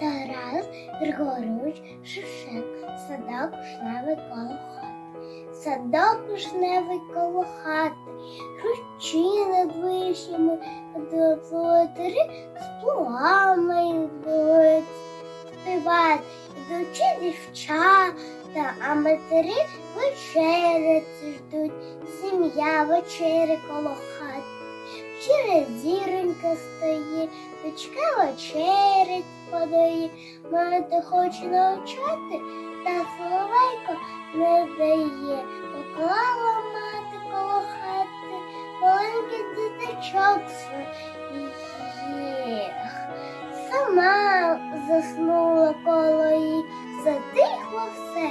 Тарас Григорович Шевченко, садок жневий коло хати. Садок жневий коло хати, ручі над вишнями, плотарі з плугами йдуть співають, ідучи дівчата, а матері вечеряти ждуть, сім'я вечері коло хати. Щира зіронька стоїть, дочка вечерять подає, мати хоче навчати, та соловейко не дає. Поклала мати коло хати, маленький діточок своїх. Сама заснула коло їй, затихло все,